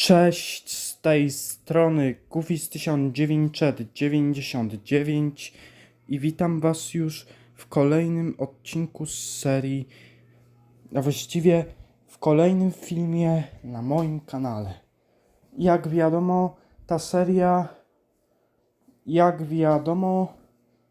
Cześć, z tej strony Gufis 1999 i witam Was już w kolejnym odcinku z serii, a właściwie w kolejnym filmie na moim kanale. Jak wiadomo, ta seria, jak wiadomo,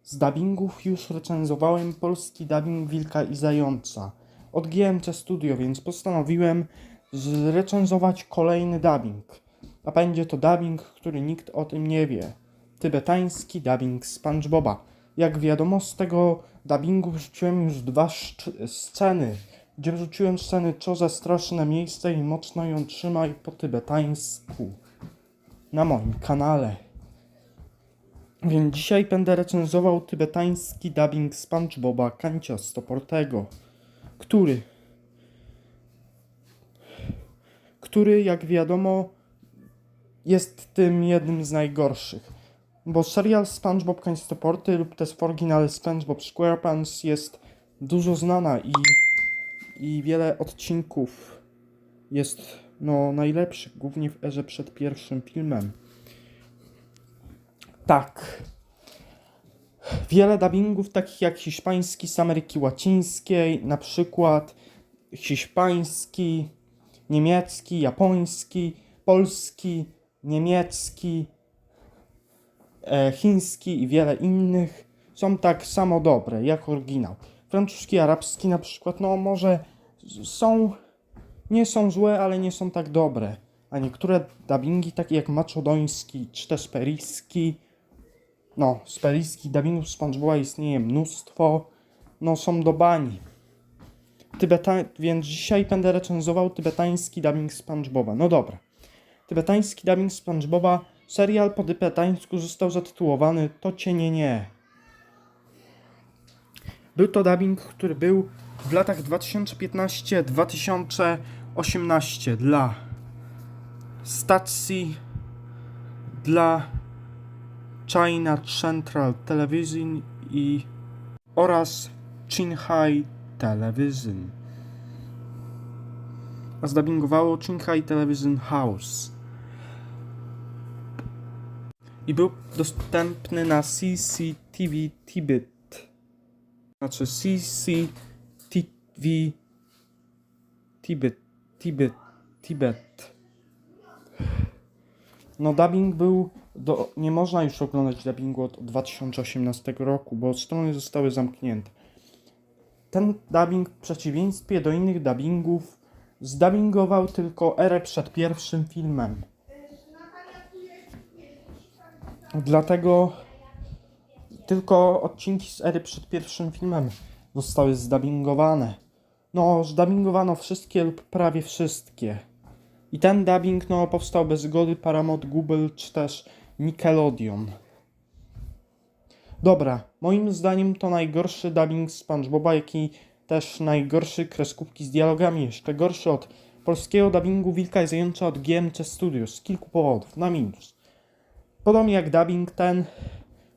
z dubbingów już recenzowałem polski dubbing Wilka i Zająca od GMC Studio, więc postanowiłem zrecenzować kolejny dubbing. A będzie to dubbing, który nikt o tym nie wie. Tybetański dubbing SpongeBoba. Jak wiadomo, z tego dubbingu wrzuciłem już dwa sceny, gdzie wrzuciłem sceny co za straszne miejsce i mocno ją trzymaj po tybetańsku na moim kanale. Więc dzisiaj będę recenzował tybetański dubbing SpongeBoba Kancia Stoportego, który który, jak wiadomo, jest tym jednym z najgorszych. Bo serial SpongeBob Kanstoporty lub też w oryginale SpongeBob SquarePants jest dużo znana i, i wiele odcinków jest no, najlepszych, głównie w erze przed pierwszym filmem. Tak. Wiele dubbingów, takich jak hiszpański z Ameryki Łacińskiej, na przykład hiszpański, niemiecki, japoński, polski, niemiecki, e, chiński i wiele innych są tak samo dobre jak oryginał. Francuski, arabski na przykład, no może są, nie są złe, ale nie są tak dobre. A niektóre dubbingi, takie jak maczodoński czy też peryjski, no, z peryjskich dubbingów SpongeBoba istnieje mnóstwo, no są do bani. Tybeta... Więc dzisiaj będę recenzował tybetański dubbing SpongeBoba. No dobra. Tybetański dubbing SpongeBoba, serial po tybetańsku został zatytułowany To Cię Nie Nie. Był to dubbing, który był w latach 2015-2018 dla stacji, dla China Central Television i oraz Qinghai Television. A zdubbingowało Qinghai Television House. I był dostępny na CCTV Tibet. Znaczy CCTV Tibet. Tibet. Tibet. No dubbing był do, nie można już oglądać dubbingu od 2018 roku, bo strony zostały zamknięte. Ten dubbing w przeciwieństwie do innych dubbingów zdubbingował tylko erę przed pierwszym filmem. Dlatego tylko odcinki z ery przed pierwszym filmem zostały zdubbingowane. No, zdubbingowano wszystkie lub prawie wszystkie. I ten dubbing no, powstał bez zgody Paramount Google czy też Nickelodeon. Dobra, moim zdaniem to najgorszy dubbing SpongeBoba, jak i też najgorszy kreskówki z dialogami, jeszcze gorszy od polskiego dubbingu Wilka i Zająca od GMC Studios z kilku powodów, na minus. Podobnie jak dubbing ten,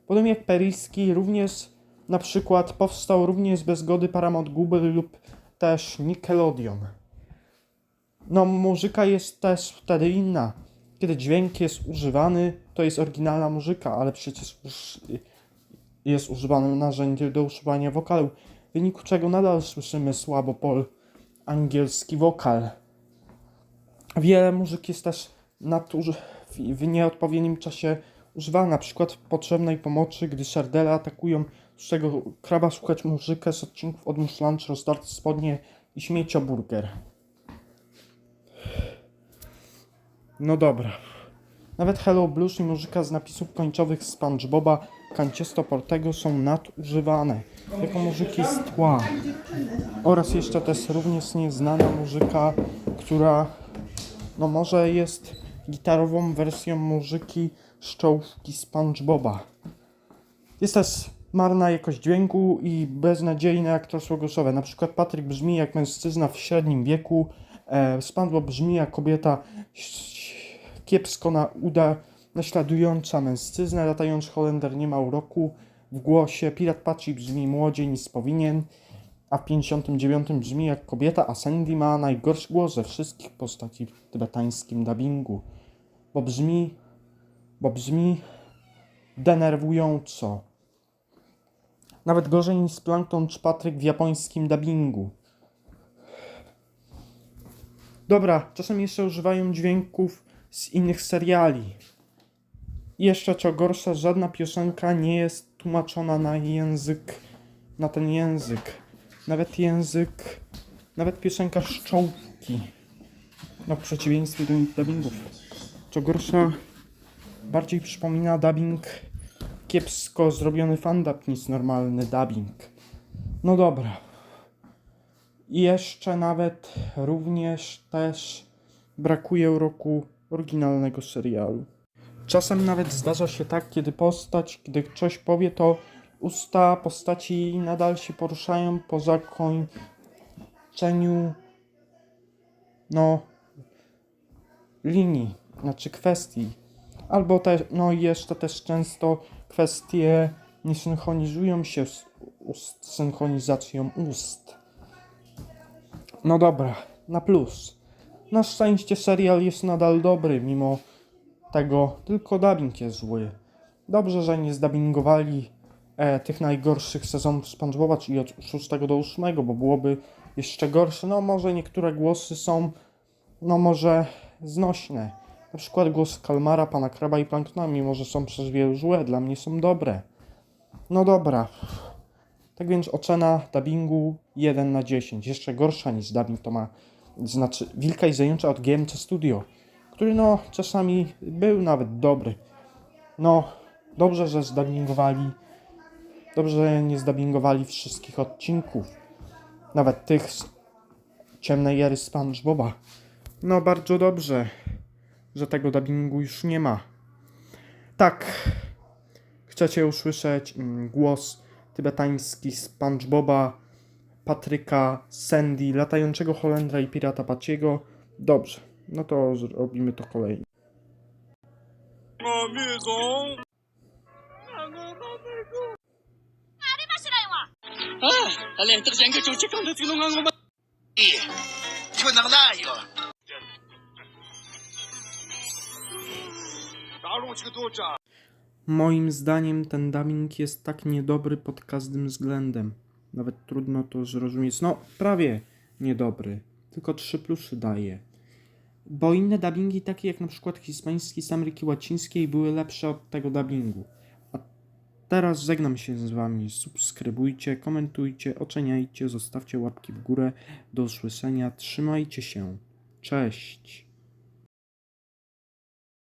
podobnie jak peryjski, również na przykład powstał również bez zgody Paramount Google lub też Nickelodeon. No, muzyka jest też wtedy inna. Kiedy dźwięk jest używany, to jest oryginalna muzyka, ale przecież uż... jest używane narzędzie do usuwania wokalu, w wyniku czego nadal słyszymy słabo pol angielski wokal. Wiele muzyk jest też naduż... w- nieodpowiednim czasie używana, na przykład potrzebnej pomocy, gdy szardele atakują czego kraba słuchać muzykę z odcinków od Lunch, rozdarte spodnie i śmiecioburger. No dobra. Nawet Hello Blues i muzyka z napisów końcowych SpongeBoba Kanciesto Portego są nadużywane jako muzyki z tła. Oraz jeszcze też również nieznana muzyka, która no może jest gitarową wersją muzyki z czołówki SpongeBoba. Jest też marna jakość dźwięku i beznadziejne aktorstwo głosowe. Na przykład Patryk brzmi jak mężczyzna w średnim wieku, e, SpongeBob brzmi jak kobieta kiepsko na uda naśladująca mężczyznę, latający Holender nie ma uroku w głosie, Pirat Patchy brzmi młodziej niż powinien, a w 59 brzmi jak kobieta, a Sandy ma najgorszy głos ze wszystkich postaci w tybetańskim dubbingu. Bo brzmi, bo brzmi denerwująco. Nawet gorzej niż Plankton czy Patryk w japońskim dubbingu. Dobra, czasem jeszcze używają dźwięków z innych seriali. I jeszcze co gorsza, żadna piosenka nie jest tłumaczona na język, na ten język. Nawet język, nawet piosenka szczołki. No w przeciwieństwie do dubbingów. Co gorsza, bardziej przypomina dubbing kiepsko zrobiony fandub niż normalny dubbing. No dobra. I jeszcze nawet również też brakuje roku oryginalnego serialu. Czasem nawet zdarza się tak, kiedy postać, gdy coś powie, to usta postaci nadal się poruszają po zakończeniu no linii, znaczy kwestii. Albo te, no jeszcze też często kwestie nie synchronizują się z ust, synchronizacją ust. No dobra, na plus. Na szczęście serial jest nadal dobry, mimo tego tylko dubbing jest zły. Dobrze, że nie zdubbingowali e, tych najgorszych sezonów SpongeBoba, czyli od 6 do 8, bo byłoby jeszcze gorsze. No może niektóre głosy są, no może znośne. Na przykład głos Kalmara, Pana Kraba i Planktona, mimo że są przez wielu złe, dla mnie są dobre. No dobra. Tak więc ocena dubbingu 1 na 10. Jeszcze gorsza niż dubbing to ma, znaczy Wilka i Zajęcza od GMC Studio, który no czasami był nawet dobry. No, dobrze, że zdubbingowali, dobrze, że nie zdubbingowali wszystkich odcinków, nawet tych z ciemnej ery SpongeBoba. No, bardzo dobrze, że tego dubbingu już nie ma. Tak, chcecie usłyszeć mm, głos tybetański SpongeBoba, Patryka, Sandy, latającego Holendra i pirata Paciego. Dobrze, no to robimy to kolejnie. Moim zdaniem ten dubbing jest tak niedobry pod każdym względem. Nawet trudno to zrozumieć. No, prawie niedobry. Tylko 3 plusy daje. Bo inne dubbingi, takie jak na przykład hiszpański z Ameryki Łacińskiej, były lepsze od tego dubbingu. A teraz żegnam się z wami. Subskrybujcie, komentujcie, oceniajcie, zostawcie łapki w górę. Do usłyszenia. Trzymajcie się. Cześć.